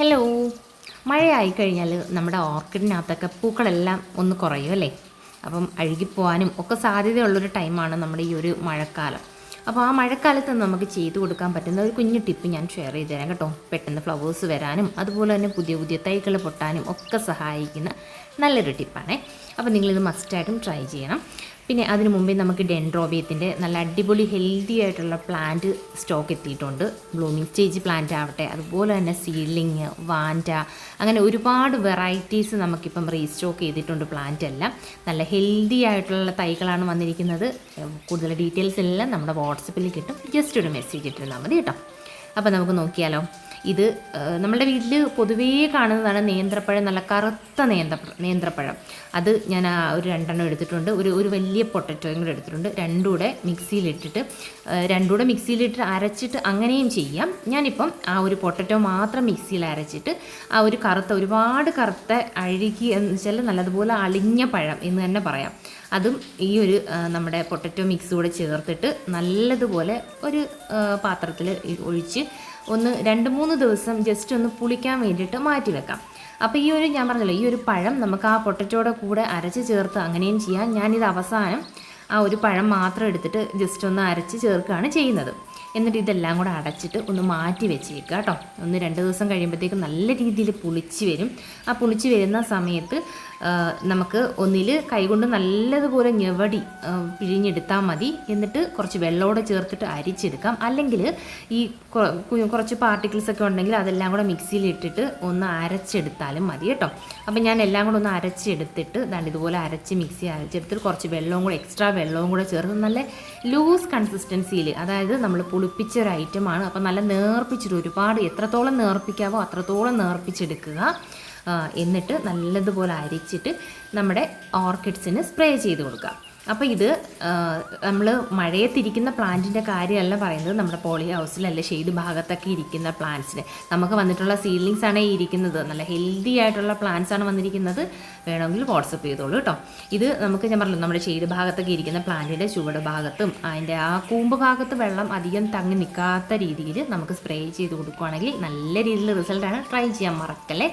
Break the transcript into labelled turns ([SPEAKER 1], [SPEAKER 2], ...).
[SPEAKER 1] Hello മഴയായി കഴിഞ്ഞാൽ നമ്മുടെ ഓർക്കിഡിനകത്തൊക്കെ പൂക്കളെല്ലാം ഒന്ന് കുറയും അല്ലേ? അപ്പം അഴുകിപ്പോവാനും ഒക്കെ സാധ്യതയുള്ളൊരു ടൈമാണ് നമ്മുടെ ഈ ഒരു മഴക്കാലം. അപ്പോൾ ആ മഴക്കാലത്ത് നമുക്ക് ചെയ്തു കൊടുക്കാൻ പറ്റുന്ന ഒരു കുഞ്ഞു ടിപ്പ് ഞാൻ ഷെയർ ചെയ്ത് തരാം കേട്ടോ. പെട്ടെന്ന് ഫ്ലവേഴ്സ് വരാനും അതുപോലെ തന്നെ പുതിയ പുതിയ തൈകൾ പൊട്ടാനും ഒക്കെ സഹായിക്കുന്ന നല്ലൊരു ടിപ്പാണേ. അപ്പോൾ നിങ്ങളിത് മസ്റ്റായിട്ടും ട്രൈ ചെയ്യണം. പിന്നെ അതിന് മുമ്പേ നമുക്ക് ഡെൻഡ്രോബിയത്തിന്റെ നല്ല അടിപൊളി ഹെൽത്തി ആയിട്ടുള്ള പ്ലാന്റ് സ്റ്റോക്ക് എത്തിയിട്ടുണ്ട്. ബ്ലൂമിങ് സ്റ്റേജ് പ്ലാന്റ് ആവട്ടെ അതുപോലെ തന്നെ സീലിങ് വാന്റ അങ്ങനെ ഒരുപാട് വെറൈറ്റീസ് നമുക്കിപ്പം റീസ്റ്റോക്ക് ചെയ്തിട്ടുണ്ട് പ്ലാന്റ് എല്ലാം. നല്ല ഹെൽത്തി ആയിട്ടുള്ള തൈകളാണ് വന്നിരിക്കുന്നത്. കൂടുതൽ ഡീറ്റെയിൽസ് എല്ലാം നമ്മുടെ വാട്സപ്പിൽ കിട്ടും. ജസ്റ്റ് ഒരു മെസ്സേജ് ഇട്ടിരുന്നാൽ മതി കേട്ടോ. അപ്പോൾ നമുക്ക് നോക്കിയാലോ. ഇത് നമ്മുടെ വീട്ടിൽ പൊതുവേ കാണുന്നതാണ് നേന്ത്രപ്പഴം നല്ല കറുത്ത നേന്ത്ര നേന്ത്രപ്പഴം. അത് ഞാൻ ആ ഒരു രണ്ടെണ്ണം എടുത്തിട്ടുണ്ട്. ഒരു ഒരു വലിയ പൊട്ടറ്റോയും കൂടെ എടുത്തിട്ടുണ്ട്. രണ്ടൂടെ മിക്സിയിലിട്ടിട്ട് രണ്ടൂടെ മിക്സിയിലിട്ട് അരച്ചിട്ട് അങ്ങനെയും ചെയ്യാം. ഞാനിപ്പം ആ ഒരു പൊട്ടറ്റോ മാത്രം മിക്സിയിൽ അരച്ചിട്ട് ആ ഒരു കറുത്ത ഒരുപാട് കറുത്ത അഴുകി എന്ന് വെച്ചാൽ നല്ലതുപോലെ അളിഞ്ഞ പഴം എന്ന് തന്നെ പറയാം. അതും ഈ ഒരു നമ്മുടെ പൊട്ടറ്റോ മിക്സ് കൂടെ ചേർത്തിട്ട് നല്ലതുപോലെ ഒരു പാത്രത്തിൽ ഒഴിച്ച് ഒന്ന് രണ്ട് മൂന്ന് ദിവസം ജസ്റ്റ് ഒന്ന് പുളിക്കാൻ വേണ്ടിയിട്ട് മാറ്റി വെക്കാം. അപ്പോൾ ഈ ഒരു ഞാൻ പറഞ്ഞല്ലോ ഈ ഒരു പഴം നമുക്ക് ആ പൊട്ടറ്റോടെ കൂടെ അരച്ച് ചേർത്ത് അങ്ങനെയും ചെയ്യാം. ഞാനിത് അവസാനം ആ ഒരു പഴം മാത്രം എടുത്തിട്ട് ജസ്റ്റ് ഒന്ന് അരച്ച് ചേർക്കുകയാണ് ചെയ്യുന്നത്. എന്നിട്ട് ഇതെല്ലാം കൂടെ അടച്ചിട്ട് ഒന്ന് മാറ്റി വെച്ചേക്കുക കേട്ടോ. ഒന്ന് രണ്ട് ദിവസം കഴിയുമ്പോഴത്തേക്ക് നല്ല രീതിയിൽ പുളിച്ച് വരും. ആ പുളിച്ച് വരുന്ന സമയത്ത് നമുക്ക് ഒന്നിൽ കൈകൊണ്ട് നല്ലതുപോലെ ഞെവടി പിഴിഞ്ഞെടുത്താൽ മതി. എന്നിട്ട് കുറച്ച് വെള്ളമോടെ ചേർത്തിട്ട് അരിച്ചെടുക്കാം. അല്ലെങ്കിൽ ഈ കുറച്ച് പാർട്ടിക്കിൾസ് ഒക്കെ ഉണ്ടെങ്കിൽ അതെല്ലാം കൂടെ മിക്സിയിൽ ഇട്ടിട്ട് ഒന്ന് അരച്ചെടുത്താലും മതി കേട്ടോ. അപ്പം ഞാൻ എല്ലാം കൂടെ ഒന്ന് അരച്ചെടുത്തിട്ട് ദാണ്ട് ഇതുപോലെ അരച്ച് മിക്സി അരച്ചെടുത്തിട്ട് കുറച്ച് വെള്ളവും കൂടെ എക്സ്ട്രാ വെള്ളവും കൂടെ ചേർത്ത് നല്ല ലൂസ് കൺസിസ്റ്റൻസിയിൽ അതായത് നമ്മൾ പുളിപ്പിച്ച ഒരു ഐറ്റമാണ് അപ്പം നല്ല നേർപ്പിച്ചിട്ട് ഒരുപാട് എത്രത്തോളം നേർപ്പിക്കാവോ അത്രത്തോളം നേർപ്പിച്ചെടുക്കുക. എന്നിട്ട് നല്ലതുപോലെ അരിച്ചിട്ട് നമ്മുടെ ഓർക്കിഡ്സിന് സ്പ്രേ ചെയ്ത് കൊടുക്കുക. അപ്പോൾ ഇത് നമ്മൾ മഴയത്തിരിക്കുന്ന പ്ലാന്റിന്റെ കാര്യമല്ല പറയുന്നത്. നമ്മുടെ പോളി ഹൗസിലല്ല ഷെയ്ഡ് ഭാഗത്തൊക്കെ ഇരിക്കുന്ന പ്ലാന്റ്സിന് നമുക്ക് വന്നിട്ടുള്ള സീലിങ്സ് ആണ് ഇരിക്കുന്നത്. നല്ല ഹെൽത്തി ആയിട്ടുള്ള പ്ലാന്റ്സ് ആണ് വന്നിരിക്കുന്നത്. വേണമെങ്കിൽ വാട്സപ്പ് ചെയ്തോളൂ കേട്ടോ ഇത് നമുക്ക് ഞാൻ പറഞ്ഞു നമ്മുടെ ഷെയ്ഡ് ഭാഗത്തൊക്കെ ഇരിക്കുന്ന പ്ലാന്റിന്റെ ചുവട് ഭാഗത്തും അതിന്റെ ആ കൂമ്പ് ഭാഗത്ത് വെള്ളം അധികം തങ്ങി നിൽക്കാത്ത രീതിയിൽ നമുക്ക് സ്പ്രേ ചെയ്ത് കൊടുക്കുകയാണെങ്കിൽ നല്ല രീതിയിൽ റിസൾട്ടാണ് ട്രൈ ചെയ്യാൻ മറക്കല്ലേ?